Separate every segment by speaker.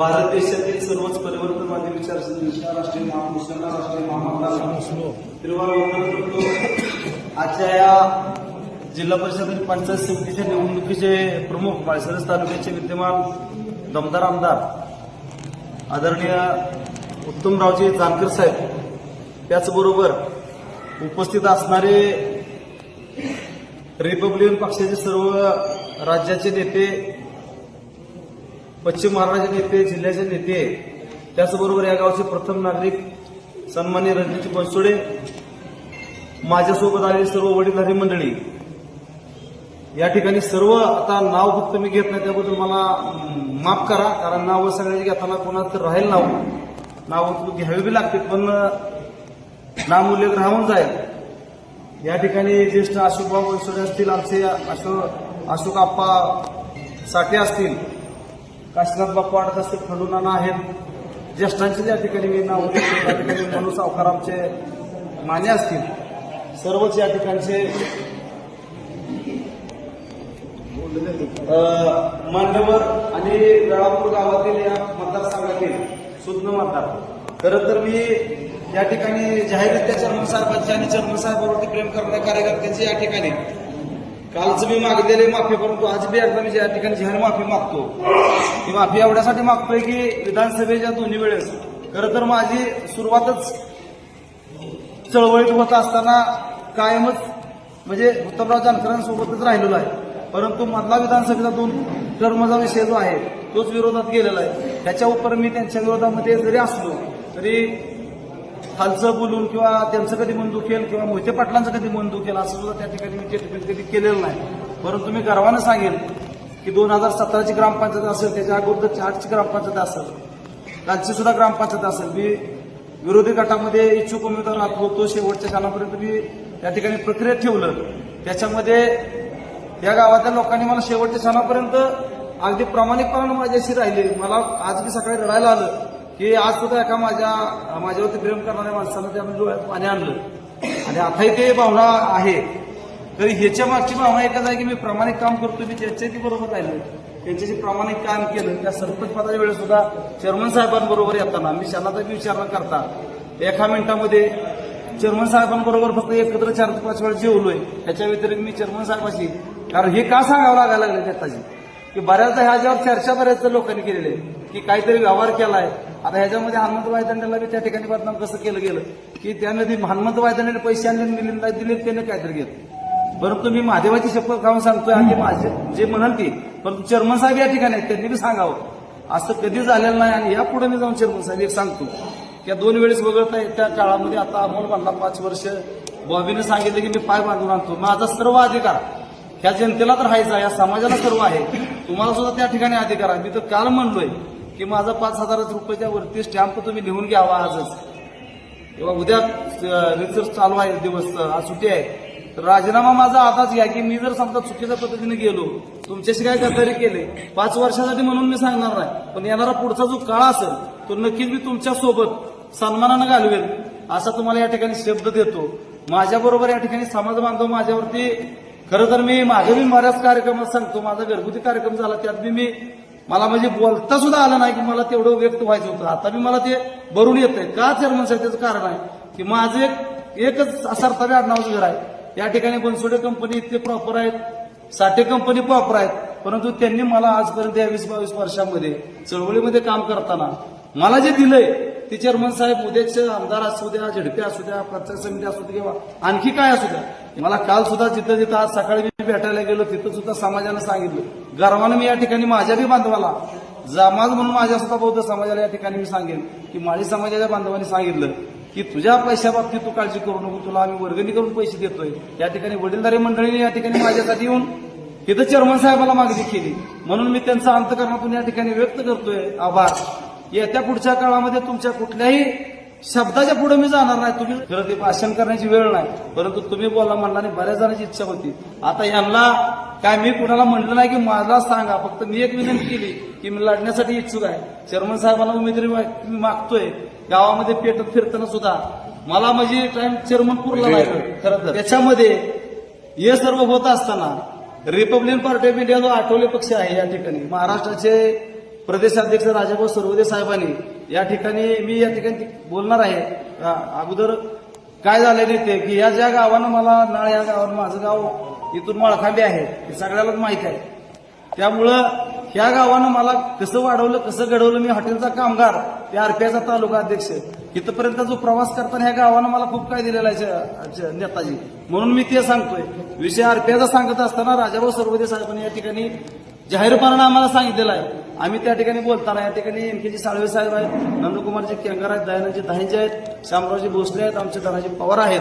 Speaker 1: भारत देशातील सर्वच परिवर्तनवादी विचारसरणीच्या राष्ट्रीय महापुरुषांना राष्ट्रीय महामानवांना त्रिवार करतो आजच्या या जिल्हा परिषद आणि पंचायत समितीच्या निवडणुकीचे प्रमुख माळसरस तालुक्याचे विद्यमान दमदार आमदार आदरणीय उत्तमरावजी जानकर साहेब त्याचबरोबर उपस्थित असणारे रिपब्लिकन पक्षाचे सर्व राज्याचे नेते पश्चिम महाराष्ट्राचे नेते जिल्ह्याचे नेते त्याचबरोबर या गावचे प्रथम नागरिक सन्मान्य रणजितजी बनसोडे माझ्यासोबत आलेली सर्व वडीलधारी मंडळी. या ठिकाणी सर्व आता नाव फक्त मी घेत नाही त्याबद्दल मला माफ करा कारण नाव सगळ्याची घेताना कोणाचं तर राहील नाव. नाव घ्यावी बी लागते पण नामूल्य राहून जाईल. या ठिकाणी ज्येष्ठ अशोकभाऊ बनसोडे असतील आमचे अशोक अशोक आप्पा साठे असतील काशीनाथ बाप्पा वाढत असते खंडूनाना आहेत. ज्येष्ठांचे त्या ठिकाणी मी नाव त्या ठिकाणी मनू सावकारांचे माने असतील. सर्वच या ठिकाणचे मांडवर आणि वेळापूर गावातील या मतदारसंघातील सुज्ञ मतदार. खरं तर मी या ठिकाणी जाहीररित्या चर्मसाहेबांची आणि चर्मसाहेबांवरती प्रेम करणाऱ्या कार्यकर्त्यांची या ठिकाणी कालच मी मागितलेली माफी परंतु आज बी एकदा मी ज्या ठिकाणी जाहीर माफी मागतो ही माफी एवढ्यासाठी मागतोय की विधानसभेच्या दोन्ही वेळेस. खरं तर माझी सुरुवातच चळवळीत होत असताना कायमच म्हणजे उत्तमराव जानकरांसोबतच राहिलेलो आहे. परंतु मधला विधानसभेचा दोन टर्मचा विषय जो आहे तोच विरोधात गेलेला आहे. त्याच्या उपर मी त्यांच्या विरोधामध्ये जरी असलो तरी खालचं बोलून किंवा त्यांचं कधी मन दुखेल किंवा मोहिते पाटलांचं कधी मन दुखेल असं सुद्धा त्या ठिकाणी मी टिप्पणी कधी केलेलं नाही. परंतु मी गर्वानं सांगेन की दोन हजार सतराची ग्रामपंचायत असेल त्याच्या अगोदरची आठची ग्रामपंचायत असेल कालची सुद्धा ग्रामपंचायत असेल. मी विरोधी गटामध्ये इच्छुक उमेदवार राहत होतो शेवटच्या कालापर्यंत मी त्या ठिकाणी प्रक्रियेत ठेवलं. त्याच्यामध्ये या गावातल्या लोकांनी मला शेवटच्या क्षणापर्यंत अगदी प्रामाणिकपणानं माझ्याशी राहिले. मला आज मी सकाळी रडायला आलं. की आज सुद्धा एका माझ्या माझ्यावरती प्रेम करणाऱ्या माणसानं त्यामध्ये डोळ्यात पाणी आणलं. आणि आताही ते भावना आहे. तरी ह्याच्या मागची भावना एकच आहे की मी प्रामाणिक काम करतो मी त्याच्याही बरोबर राहिलो त्यांच्याशी प्रामाणिक काम केलं. त्या सरपंच पदाच्या वेळेस सुद्धा चेअरमन साहेबांबरोबर येताना मी त्यांना तर विचारणा करता. एका मिनिटामध्ये चेअरमन साहेबांबरोबर फक्त एकत्र चार पाच वेळा जेवलोय. त्याच्या व्यतिरिक्त मी चेअरमन साहेबाशी कारण हे का सांगावं लागायला लागले त्याची की बऱ्याचदा ह्याच्यावर चर्चा बऱ्याचदा लोकांनी केलेली आहे. की काहीतरी व्यवहार केलाय. आता ह्याच्यामध्ये हनुमंत वायदंड्याला बी त्या ठिकाणी बदनाम कसं केलं गेलं? की त्यानं ती हनुमंत वायदंड्याने पैसे आणले आणि दिले त्याने काहीतरी घेतलं. परंतु मी महादेवाची शपथ खाऊन सांगतोय आणि माझे जे म्हणाल ती. परंतु चेअरमन साहेब या ठिकाणी आहेत त्यांनी बी सांगावं. असं कधी झालेलं नाही आणि यापुढे मी जाऊन चेअरमन साहेब एक सांगतो. त्या दोन वेळेस वगळता त्या काळामध्ये आता अमोल म्हणला पाच वर्ष बॉबीने सांगितलं की मी पाय बांधून आणतो. माझा सर्व अधिकार ह्या जनतेला तर हायचा या समाजाला सर्व आहे. तुम्हाला सुद्धा त्या ठिकाणी अधिकार आहे. मी तर काल म्हणलोय की माझा पाच हजाराच रुपयाच्या वरती स्टॅम्प तुम्ही लिहून घ्यावा आजच. किंवा उद्या रिसर्च चालू आहे दिवस आज सुट्टी आहे. तर राजीनामा माझा आताच घ्या की मी जर समजा चुकीच्या पद्धतीने गेलो तुमच्याशी काय गद्दारी केले पाच वर्षासाठी म्हणून मी सांगणार नाही पण येणारा पुढचा जो काळ असेल तो नक्कीच मी तुमच्यासोबत सन्मानानं घालवेल असा तुम्हाला या ठिकाणी शब्द देतो. माझ्याबरोबर या ठिकाणी समाज बांधव माझ्यावरती खरं तर मी माझ्या मी बऱ्याच कार्यक्रमात सांगतो माझा घरगुती कार्यक्रम झाला त्यात बी मी मला म्हणजे बोलता सुद्धा आलं नाही की मला तेवढं व्यक्त व्हायचं होतं. आता मी मला ते भरून येत आहे का चेअरमन साहेब त्याचं कारण आहे? की माझं एक एकच सरतावी आडनावचं घर आहे. या ठिकाणी बनसोडे कंपनी इतके प्रॉपर आहेत. साठे कंपनी प्रॉपर आहेत. परंतु त्यांनी मला आजपर्यंत या वीस बावीस वर्षामध्ये चळवळीमध्ये काम करताना मला जे दिलंय ते चेअरमन साहेब उद्याचे आमदार असू द्या झडपे असू द्या पंचायत समिती असू द्या किंवा आणखी काय असू द्या मला काल सुद्धा जिथं जिथं आज सकाळी मी भेटायला गेलो तिथं सुद्धा समाजानं सांगितलं. गर्वानं मी या ठिकाणी माझ्या बी बांधवाला जमाज म्हणून माझ्या सुद्धा बौद्ध समाजाला या ठिकाणी मी सांगेन की माळी समाजाच्या बांधवांनी सांगितलं की तुझ्या पैशाबाबतीत तू काळजी करू नको तुला आम्ही वर्गणी करून पैसे देतोय. या ठिकाणी वडीलधारी मंडळीने या ठिकाणी माझ्यासाठी येऊन तिथं चेअरमन साहेबाला मागणी केली. म्हणून मी त्यांचा अंतकरणातून या ठिकाणी व्यक्त करतोय. आभार. येत्या पुढच्या काळामध्ये तुमच्या कुठल्याही शब्दाच्या पुढे मी जाणार नाही. तुम्ही खरं ते भाषण करण्याची वेळ नाही. परंतु तुम्ही बोला म्हणला आणि बऱ्याच जणांची इच्छा होती. आता यांना काय मी कुणाला म्हणलं नाही की मला सांगा. फक्त मी एक विनंती केली की मी लढण्यासाठी इच्छुक आहे. चेअरमन साहेबांना उमेदवारी मा- मी मागतोय. गावामध्ये पेटत फिरताना सुद्धा. मला म्हणजे टाइम चेअरमन पुरला नाही. खरं तर. त्याच्यामध्ये हे सर्व होत असताना रिपब्लिकन पार्टी ऑफ इंडिया जो आठवले पक्ष आहे या ठिकाणी महाराष्ट्राचे प्रदेशाध्यक्ष राजाभाऊ सर्वदे साहेबांनी या ठिकाणी मी या ठिकाणी बोलणार आहे. अगोदर काय झालं ते की या ज्या गावानं मला नाळ या गावानं माझं गाव इथून माळखांबी आहे हे सगळ्यालाच माहिती आहे. त्यामुळं ह्या गावानं मला कसं वाढवलं कसं घडवलं मी हॉटेलचा कामगार ते आरपीआयचा तालुका अध्यक्ष इथपर्यंत जो प्रवास करताना ह्या गावानं मला खूप काय दिलेला आहे नेताजी. म्हणून मी ते सांगतोय. विषय आरपीआयचा सांगत असताना राजाभाऊ सर्वदे साहेबांनी या ठिकाणी जाहीरपणानं आम्हाला सांगितलेलं आहे. आम्ही त्या ठिकाणी बोलताना या ठिकाणी एम केजी साळवे साहेब आहेत नंदकुमारजी केंगार आहेत दयानंदजी दाहिंजे आहेत श्यामरावजी भोसले आहेत आमचे धनाजी पवार आहेत.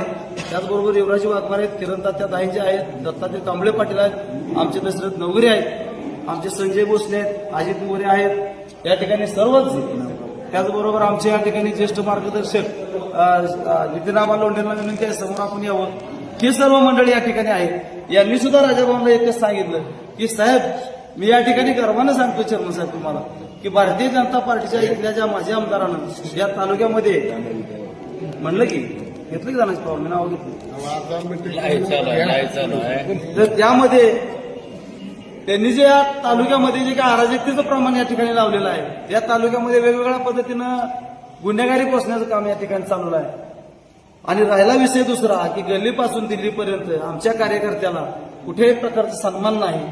Speaker 1: त्याचबरोबर युवराजी वाघमारे आहेत किरण तात्या दाहिंजे आहेत दत्तात्रय कांबळे पाटील आहेत आमचे दशरथ नवगिरे आहेत आमचे संजय भोसले आहेत अजित मोरे आहेत. या ठिकाणी सर्वच त्याचबरोबर आमचे या ठिकाणी ज्येष्ठ मार्गदर्शक नितीनामा अ, नितीनाबा लोंढेंना विनंती आहे समोर आपण यावं. ही सर्व मंडळी या ठिकाणी आहेत. यांनी सुद्धा राजाभाऊला एकच सांगितलं की साहेब मी या ठिकाणी गर्वानं सांगतो चेअरमन साहेब तुम्हाला की भारतीय जनता पार्टीच्या इथल्या ज्या माझ्या आमदारानं या तालुक्यामध्ये म्हणलं की घेतलं की जाण्याची पवार? मी नाव घेतलं.
Speaker 2: आहे
Speaker 1: तर त्यामध्ये त्यांनी जे या तालुक्यामध्ये जे काही अराजकतेचं प्रमाण या ठिकाणी लावलेलं आहे या तालुक्यामध्ये वेगवेगळ्या पद्धतीनं गुन्हेगारी पोचण्याचं काम या ठिकाणी चालू आहे. आणि राहिला विषय दुसरा की गल्लीपासून दिल्लीपर्यंत आमच्या कार्यकर्त्याला कुठेही प्रकारचा सन्मान नाही.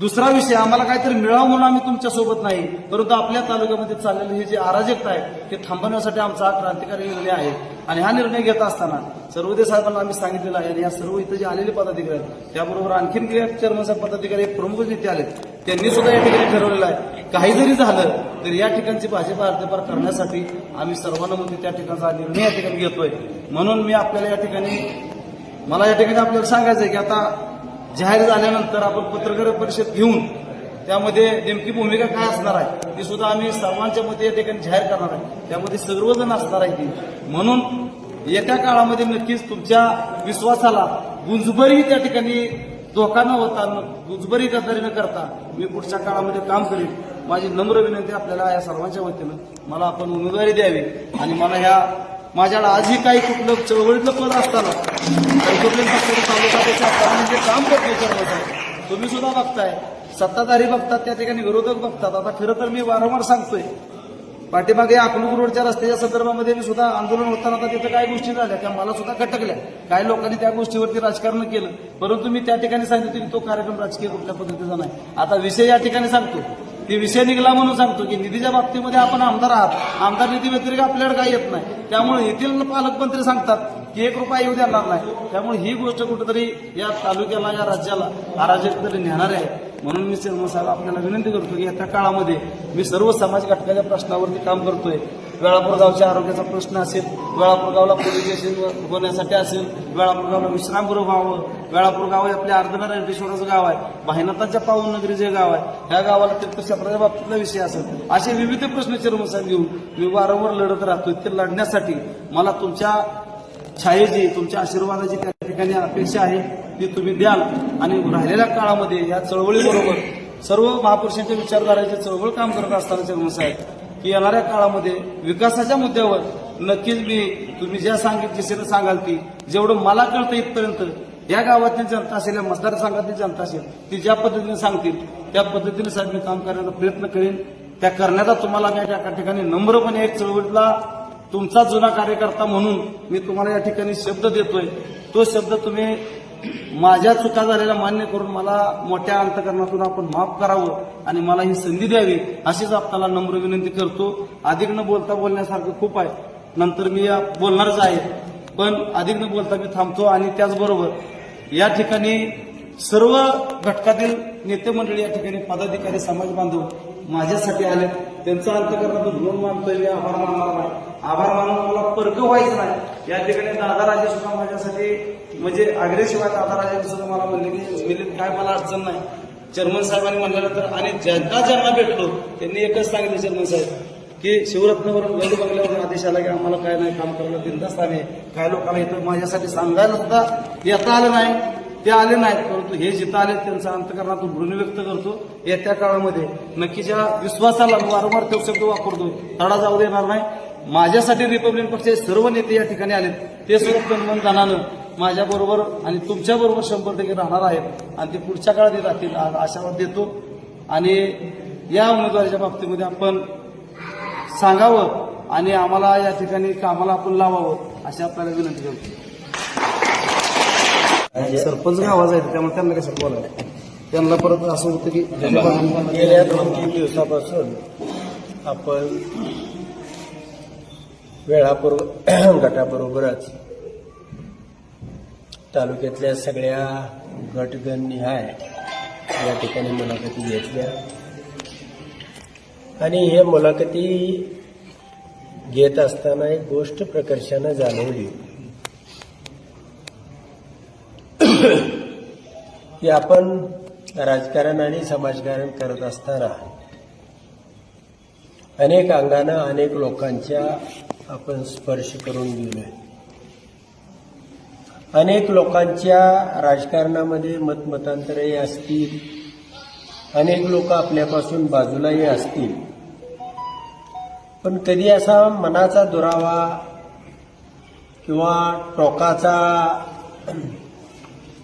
Speaker 1: दुसरा विषय आम्हाला काहीतरी मिळावं म्हणून आम्ही तुमच्यासोबत नाही परंतु आपल्या तालुक्यामध्ये चाललेली हे जे अराजकता आहे ते थांबवण्यासाठी आमचा हा क्रांतिकारी निर्णय आहे. आणि हा निर्णय घेत असताना सर्वोदय साहेबांना आम्ही सांगितलेलं आहे आणि या सर्व इथं जे आलेले पदाधिकारी आहेत त्याबरोबर आणखीन काही चेअरमन साहेब पदाधिकारी एक प्रमुख नेते आले त्यांनी सुद्धा या ठिकाणी ठरवलेलं आहे. काही जरी झालं तर या ठिकाणची भाजपा अर्धपार करण्यासाठी आम्ही सर्वानुमते त्या ठिकाणचा निर्णय या ठिकाणी घेतोय. म्हणून मी आपल्याला या ठिकाणी मला या ठिकाणी आपल्याला सांगायचं आहे की आता जाहीर झाल्यानंतर आपण पत्रकार परिषद घेऊन त्यामध्ये नेमकी भूमिका काय असणार आहे ती सुद्धा आम्ही सर्वांच्या मते या ठिकाणी जाहीर करणार आहे. त्यामध्ये सर्वजण असणार आहे ती. म्हणून येत्या काळामध्ये नक्कीच तुमच्या विश्वासाला गुंजबरी त्या ठिकाणी धोका न होता न- गुजबरी गद्दारी न करता मी पुढच्या काळामध्ये काम करीन. माझी नम्र विनंती आपल्याला या सर्वांच्या वतीनं. मला आपण उमेदवारी द्यावी आणि मला ह्या माझ्याकडे आजही काही कुठलं चळवळीतलं पद असताना कुठल्या पक्षाचं जे काम म्हणजे करतो सर्वच तुम्ही सुद्धा बघताय. सत्ताधारी बघतात त्या ठिकाणी विरोधक बघतात. आता खरं तर मी वारंवार सांगतोय पाठीमागे अकलूर रोडच्या रस्त्याच्या संदर्भामध्ये मी सुद्धा आंदोलन होताना आता तिथं काय गोष्टी झाल्या त्या मला सुद्धा खटकल्या. काही लोकांनी त्या गोष्टीवरती राजकारण केलं परंतु मी त्या ठिकाणी सांगितलं की तो कार्यक्रम राजकीय कुठल्या पद्धतीचा नाही. आता विषय या ठिकाणी सांगतो. ते विषय निघला म्हणून सांगतो की निधीच्या बाबतीमध्ये आपण आमदार आहात. आमदार निधी व्यतिरिक्त आपल्याकडे काही येत नाही. त्यामुळे येथील पालकमंत्री सांगतात की एक रुपया येऊ देणार नाही. त्यामुळे ही गोष्ट कुठेतरी या तालुक्याला या राज्याला अराजकतेने नेणार आहे. म्हणून मी चेअरमन साहेब आपल्याला विनंती करतो की येत्या काळामध्ये मी सर्व समाज घटकाच्या प्रश्नावरती काम करतोय. वेळापूर गावच्या आरोग्याचा प्रश्न असेल वेळापूर गावला पोलीस स्टेशन होण्यासाठी असेल वेळापूर गावला विश्रामगृह व्हावं वेळापूर गाव हे आपल्या अर्धना रेड्डेश्वराचं गाव आहे भाईनाथांच्या पावन नगरी जे गाव आहे ह्या गावाला तीर्थक्षेत्राच्या बाबतीतला विषय असेल. असे विविध प्रश्न चेअरमन घेऊन मी वारंवार लढत राहतोय ते लढण्यासाठी मला तुमच्या छायेची तुमच्या आशीर्वादाची त्या ठिकाणी अपेक्षा आहे ती तुम्ही द्याल. आणि राहिलेल्या काळामध्ये या चळवळीबरोबर सर्व महापुरुषांच्या विचारधाराचे चळवळ काम करत असताना चर्मसाहेब की येणाऱ्या काळामध्ये विकासाच्या मुद्द्यावर नक्कीच मी तुम्ही ज्या सांगितली दिशेनं सांगाल ती जेवढं मला कळतं इथपर्यंत या गावातील जनता असेल या मतदारसंघातील जनता असेल ती ज्या पद्धतीने सांगतील त्या पद्धतीने साहेब मी काम करण्याचा प्रयत्न करेन. त्या करण्याचा तुम्हाला मी त्या ठिकाणी नम्रपणे एक चळवळीतला तुमचा जुना कार्यकर्ता म्हणून मी तुम्हाला या ठिकाणी शब्द देतोय. तो शब्द तुम्ही माझ्या चुका झालेल्या मान्य करून मला मोठ्या अंतकरणातून आपण माफ करावं आणि मला ही संधी द्यावी अशीच आपल्याला नम्र विनंती करतो. अधिक न बोलता बोलण्यासारखं खूप आहे. नंतर मी या बोलणारच आहे. पण अधिक न बोलता मी थांबतो आणि त्याचबरोबर या ठिकाणी सर्व घटकातील नेते मंडळी या ठिकाणी पदाधिकारी समाज बांधव माझ्यासाठी आले त्यांचा अंतकरणातून ऋण मानतोय मी आभार मानणार नाही. आभार मानून मला पर्क व्हायचं नाही. या ठिकाणी दादाराजे सुद्धा माझ्यासाठी म्हणजे आग्रेशिवाय दादा सुद्धा मला म्हणले की मिलिंद काय मला अडचण नाही. चेअरमन साहेबांनी म्हणल्यानंतर आणि ज्यांना ज्यांना भेटलो त्यांनी एकच सांगितलं चेअरमन साहेब की शिवरत्नवरून गड बंगल्यावरून आदेश आला की आम्हाला काय नाही काम करायला बिंदास्त आहे काय लोकांना इथं माझ्यासाठी सांगायला सुद्धा येता आलं नाही. ते आले नाहीत परंतु हे जिथं आले त्यांचा अंतकरणातून ऋण व्यक्त करतो. येत्या काळामध्ये नक्कीच्या विश्वासाला वारंवार तो शब्द वापरतो. तडा जाऊ देणार नाही. माझ्यासाठी रिपब्लिकन पक्षाचे सर्व नेते या ठिकाणी आलेत. ते सुद्धा तनमनधनानं माझ्या बरोबर आणि तुमच्या बरोबर शंभर टक्के राहणार आहेत. आणि ते पुढच्या काळात येत राहतील आशावाद देतो. आणि या उमेदवारीच्या बाबतीमध्ये आपण सांगावं आणि आम्हाला या ठिकाणी कामाला आपण लावावं अशी आपल्याला विनंती करतो. सरपंच गावाचा आहे त्यामुळे त्यांना कसं बोलायला त्यांना परत असं होतं की
Speaker 3: गेल्या दोन तीन दिवसापासून आपण वेळापूर्व गटाबरोबरच तालुक्यातल्या सगळ्या गटगणनिहाय या ठिकाणी मुलाखती घेतल्या. आणि हे मुलाखती घेत असताना एक गोष्ट प्रकर्षानं जाणवली. की आपण राजकारण आणि समाजकारण करत असताना अनेक अंगानं अनेक लोकांच्या आपण स्पर्श करून गेलोय अनेक लोकांच्या राजकारणामध्ये मतमतांतरही असतील. अनेक लोक आपल्यापासून बाजूलाही असतील. पण कधी असा मनाचा दुरावा किंवा टोकाचा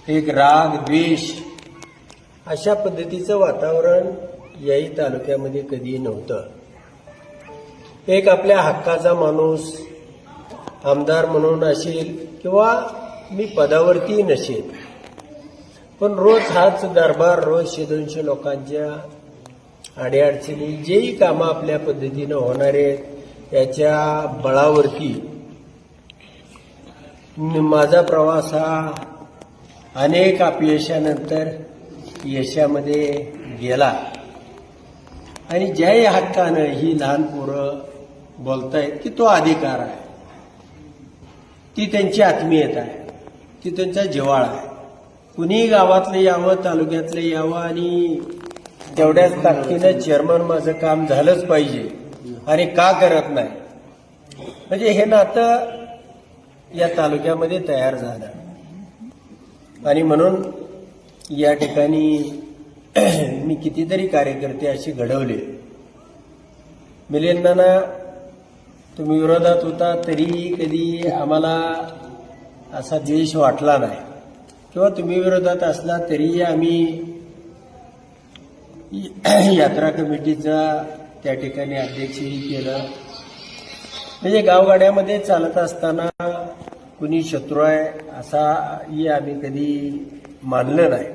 Speaker 3: एक राग द्वेष अशा पद्धतीचं वातावरण याही तालुक्यामध्ये कधी नव्हतं. एक आपल्या हक्काचा माणूस आमदार म्हणून असेल किंवा मी पदावरती नसेल पण रोज हाच दरबार रोज शे दोनशे लोकांच्या अडीअडचणी जेही कामं आपल्या पद्धतीनं होणार आहेत याच्या बळावरती. माझा प्रवास हा अनेक अपयशानंतर यशामध्ये गेला. आणि ज्याही हक्कानं ही लहान पोरं बोलतायत की तो अधिकार आहे. ती त्यांची आत्मीयता आहे. ती त्यांचा जिव्हाळा आहे. कुणीही गावातलं यावं तालुक्यातलं यावं आणि तेवढ्याच ताकदीनं चेअरमन माझं काम झालंच पाहिजे. आणि का करत नाही? म्हणजे हे नातं या तालुक्यामध्ये तयार झालं. आणि म्हणून या ठिकाणी मी कितीतरी कार्यकर्ते असे घडवले. मिलिंदांना तुम्ही विरोधात होता तरीही कधी आम्हाला असा द्वेष वाटला नाही. किंवा तुम्ही विरोधात असला तरीही आम्ही यात्रा कमिटीचा त्या ठिकाणी अध्यक्षही केलं. म्हणजे गावगाड्यामध्ये चालत असताना कुणी शत्रू आहे असाही आम्ही कधी मानलं नाही.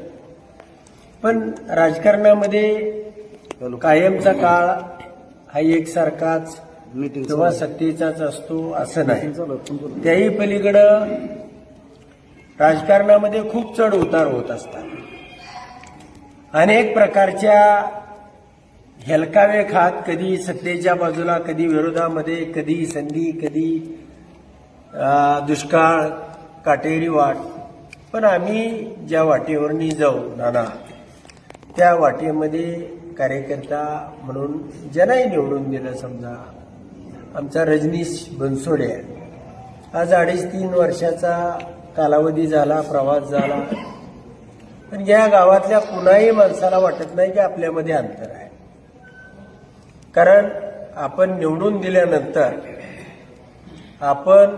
Speaker 3: पण राजकारणामध्ये कायमचा काळ हा एकसारखाच
Speaker 1: मीटिंग
Speaker 3: किंवा सत्तेचाच असतो असं नाही. त्याही पलीकडं राजकारणामध्ये खूप चढ उतार होत असतात. अनेक प्रकारच्या हेलकावे खात कधी सत्तेच्या बाजूला कधी विरोधामध्ये कधी संधी कधी दुष्काळ काटेरी वाट. पण आम्ही ज्या वाटेवरनी जाऊ नाना त्या वाटेमध्ये कार्यकर्ता म्हणून ज्यांनाही निवडून दिलं समजा आमचा रजनीश बनसोडे. आहे आज अडीच तीन वर्षाचा कालावधी झाला प्रवास झाला. पण या गावातल्या कुणाही माणसाला वाटत नाही की आपल्यामध्ये अंतर आहे. कारण आपण निवडून दिल्यानंतर आपण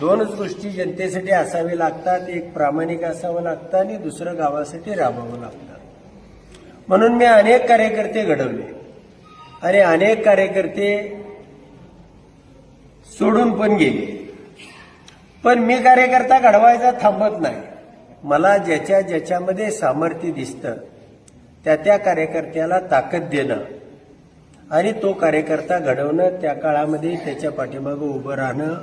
Speaker 3: दोनच गोष्टी जनतेसाठी असावी लागतात. एक प्रामाणिक असावं लागतं आणि दुसरं गावासाठी राबावं लागतं. म्हणून मी अनेक कार्यकर्ते घडवले. आणि अनेक कार्यकर्ते सोडून पण गेले. पण मी कार्यकर्ता घडवायचा थांबत नाही. मला ज्याच्या ज्याच्यामध्ये सामर्थ्य दिसतं त्या त्या कार्यकर्त्याला ताकद देणं आणि तो कार्यकर्ता घडवणं त्या काळामध्ये त्याच्या पाठीमागं उभं राहणं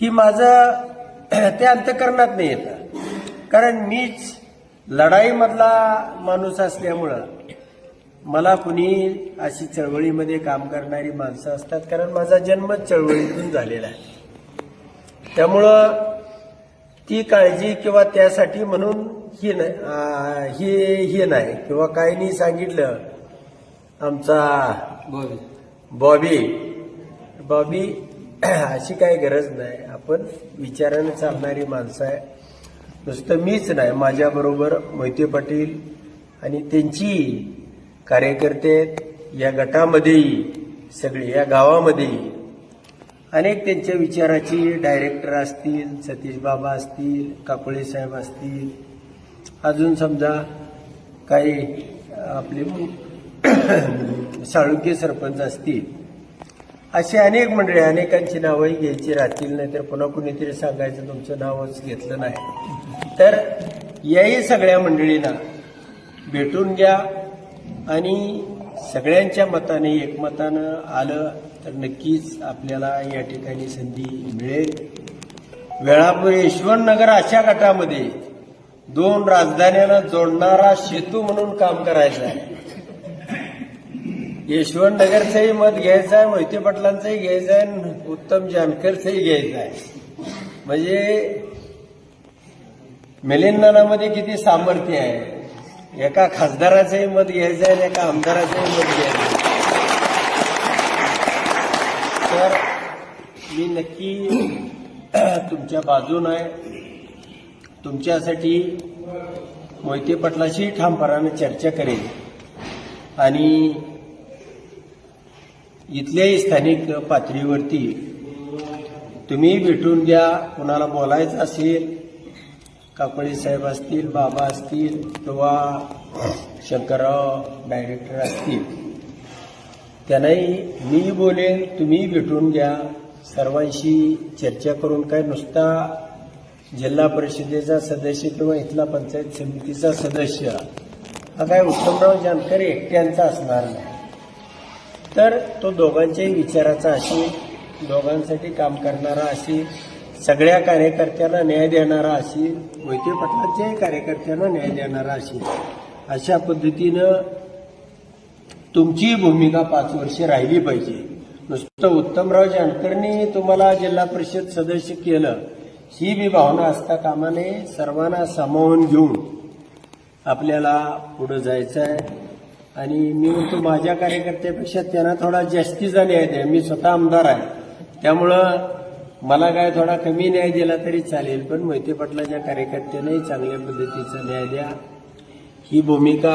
Speaker 3: ही माझं ते अंतकरणात नाही येतं. कारण मीच लढाईमधला माणूस असल्यामुळं मला कुणी अशी चळवळीमध्ये काम करणारी माणसं असतात कारण माझा जन्म चळवळीतून झालेला आहे. त्यामुळं ती काळजी किंवा त्यासाठी म्हणून ही नाही ही ही नाही. किंवा काहींनी सांगितलं. आमचा बॉबी. बॉबी. अशी काही गरज नाही. आपण विचाराने चालणारी माणसं आहे. नुसतं मीच नाही. माझ्याबरोबर मोहिते पाटील आणि त्यांची कार्यकर्ते या गटामध्येही सगळे या गावामध्येही अनेक त्यांच्या विचाराची डायरेक्टर असतील सतीश बाबा असतील काकोळे साहेब असतील अजून समजा काही आपले साळुंके सरपंच असतील अशी अनेक मंडळी अनेकांची नावंही घ्यायची राहतील नाही तर पुन्हा कुणीतरी सांगायचं तुमचं नावच घेतलं नाही. तर याही सगळ्या मंडळींना भेटून घ्या. आणि सगळ्यांच्या मताने एकमतानं आलं तर नक्कीच आपल्याला या ठिकाणी संधी मिळेल. वेळापूर यशवंतनगर अशा गटामध्ये दोन राजधान्यांना जोडणारा सेतू म्हणून काम करायचं आहे. यशवंतनगरचंही मत घ्यायचं आहे मोहिते पाटलांचंही घ्यायचं आहे उत्तम जानकरचंही घ्यायचं आहे. म्हणजे मिलिंदनामध्ये किती सामर्थ्य आहे. एका खासदाराचंही मत घ्यायचं आहे आणि एका आमदाराचंही मत घ्यायचं तर मी नक्की तुमच्या बाजून आहे. तुमच्यासाठी मोहिते पटलाशी ठामपणानं चर्चा करेल आणि इथल्याही स्थानिक पातळीवरती तुम्ही भेटून द्या. कुणाला बोलायचं असेल काकोळी साहेब असतील बाबा असतील किंवा शंकरराव डायरेक्टर असतील. त्यांनाही मी बोलेन तुम्ही भेटून घ्या. सर्वांशी चर्चा करून काय नुसता जिल्हा परिषदेचा सदस्य किंवा इथला पंचायत समितीचा सदस्य हा काय उत्तमराव जानकर एकट्यांचा असणार नाही. तर तो दोघांच्याही विचाराचा असेल दोघांसाठी काम करणारा असेल सगळ्या कार्यकर्त्यांना न्याय देणारा असेल मोहिते पाटलांच्याही कार्यकर्त्यांना न्याय देणारा असेल अशा पद्धतीनं तुमची भूमिका पाच वर्षे राहिली पाहिजे. नुसतं उत्तमराव जानकरनी तुम्हाला जिल्हा परिषद सदस्य केलं ही बी भावना असता कामा नये सर्वांना सामावून घेऊन आपल्याला पुढं जायचं आहे आणि मी म्हणतो माझ्या कार्यकर्त्यापेक्षा त्यांना थोडा जास्तीचा न्याय द्या. मी स्वतः आमदार आहे. त्यामुळं मला काय थोडा कमी न्याय दिला तरी चालेल पण मोहिते पाटलाच्या कार्यकर्त्यांनाही चांगल्या पद्धतीचा न्याय द्या. ही भूमिका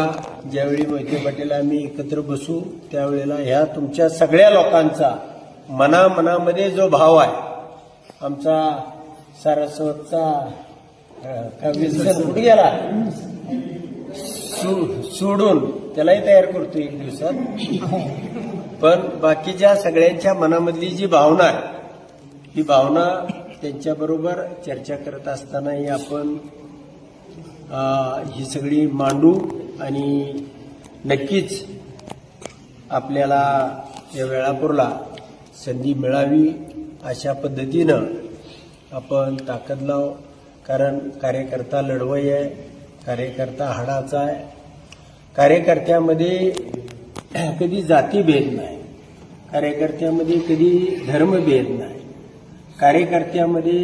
Speaker 3: ज्यावेळी मोहिते पाटील आम्ही एकत्र बसू त्यावेळेला ह्या तुमच्या सगळ्या लोकांचा मनामनामध्ये जो भाव आहे आमचा सारस्वतचा अं, कुठे गेला सोडून त्यालाही तयार करतो एक दिवसात. पण बाकीच्या सगळ्यांच्या मनामधली जी भावना आहे ही भावना त्यांच्याबरोबर चर्चा करत असतानाही आपण ही सगळी मांडू आणि नक्कीच आपल्याला या वेळापूरला संधी मिळावी अशा पद्धतीनं आपण ताकद लाव कारण कार्यकर्ता लढवई आहे कार्यकर्ता हाडाचा आहे. कार्यकर्त्यामध्ये कधी जातीभेद नाही. कार्यकर्त्यामध्ये कधी धर्मभेद नाही. कार्यकर्त्यामध्ये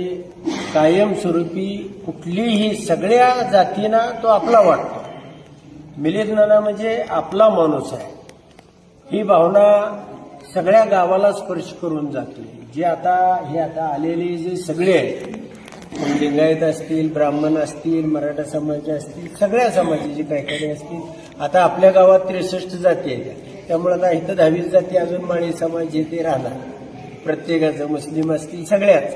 Speaker 3: कायमस्वरूपी कुठलीही सगळ्या जातींना तो आपला वाटतो. मिलिंदनाना म्हणजे आपला माणूस आहे. ही भावना सगळ्या गावाला स्पर्श करून जाते. जे आता हे आता आलेले जे सगळे आहेत म्हणजे लिंगायत असतील ब्राह्मण असतील मराठा समाज असतील सगळ्या समाजाचे काही काही असतील. आता आपल्या गावात त्रेसष्ट जाती आहेत. त्यामुळे आता इथं दहावीस जाती अजून माळी समाज जे ते राहणार. प्रत्येकाचं मुस्लिम असतील सगळ्याच.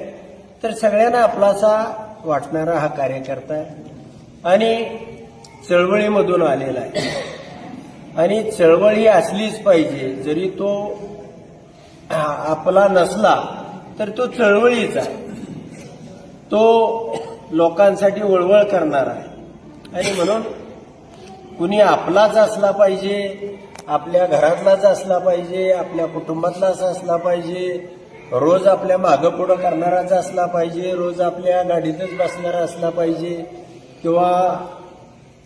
Speaker 3: तर सगळ्यांना आपलासा वाटणारा हा कार्यकर्ता आहे. आणि चळवळीमधून आलेला आहे. आणि चळवळ ही असलीच पाहिजे जरी तो आपला नसला तर तो चळवळीचा तो लोकांसाठी वळवळ करणारा आहे. आणि म्हणून कुणी आपलाच असला पाहिजे आपल्या घरातलाच असला पाहिजे आपल्या कुटुंबातलाच असला पाहिजे रोज आपल्या मागं पुढं करणाराच असला पाहिजे रोज आपल्या गाडीतच बसणारा असला पाहिजे किंवा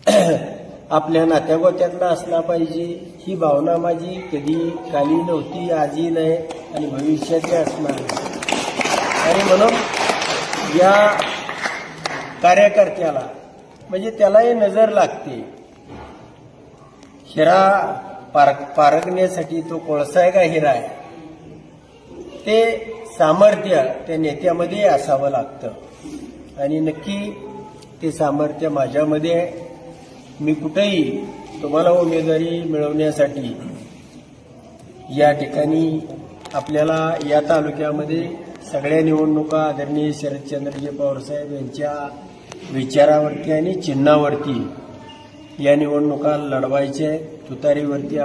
Speaker 3: आपल्या नात्यागोत्यातला असला पाहिजे ही भावना माझी कधी काली नव्हती आजही नाही आणि भविष्यातही असणार नाही. आणि म्हणून या कार्यकर्त्याला म्हणजे त्यालाही नजर लागते हिरा पारक पारखण्यासाठी तो कोळसा आहे का हिरा आहे ते सामर्थ्य त्या नेत्यामध्ये असावं लागतं. आणि नक्की ते सामर्थ्य माझ्यामध्ये आहे. मी कुठेही तुम्हाला उमेदवारी मिळवण्यासाठी या ठिकाणी आपल्याला या तालुक्यामध्ये सगळ्या निवडणुका आदरणीय शरदचंद्रजी पवारसाहेब यांच्या विचारावरती आणि चिन्हावरती या निवडणुका लढवायच्या आहेत तुतारीवरती